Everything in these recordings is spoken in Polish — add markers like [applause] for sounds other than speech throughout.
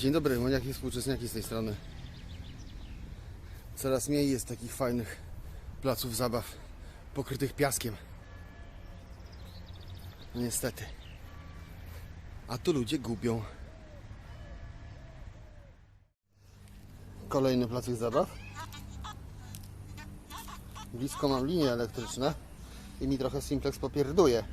Dzień dobry, Moniaki Współczesniaki z tej strony. Coraz mniej jest takich fajnych placów zabaw pokrytych piaskiem. Niestety. A tu ludzie gubią. Kolejny placek zabaw. Blisko mam linie elektryczne i mi trochę Simplex popierduje.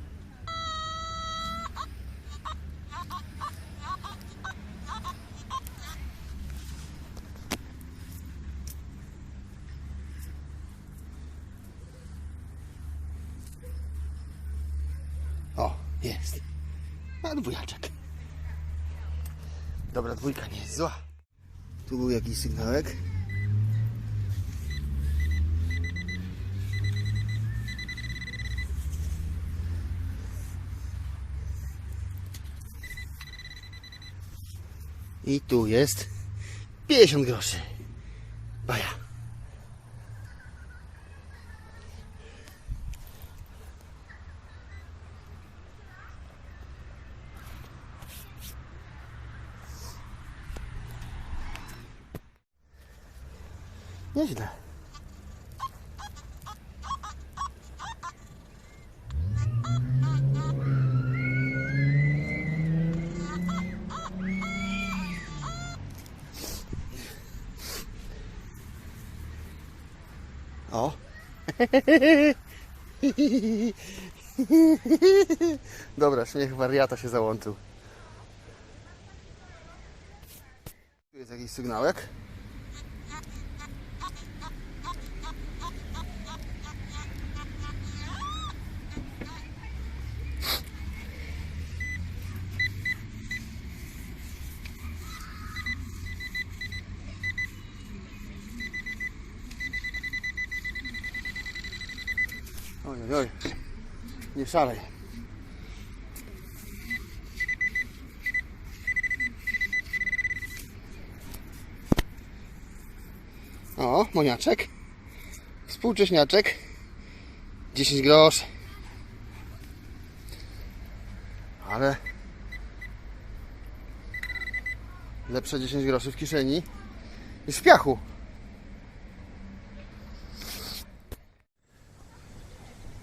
O, jest. A dwójaczek. Dobra, dwójka nie jest zła. Tu był jakiś sygnałek. I tu jest 50 groszy. Baja. Nieźle. O. [laughs] Dobra, śmiech wariata się załączył. Tu jest jakiś sygnałek. Oj, oj. Nie szalej. O, moniaczek. Współcześniaczek. 10 grosz. Ale lepsze 10 groszy w kieszeni niż w piachu.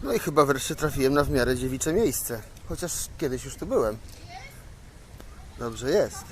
No i chyba wreszcie trafiłem na w miarę dziewicze miejsce. Chociaż kiedyś już tu byłem. Dobrze jest.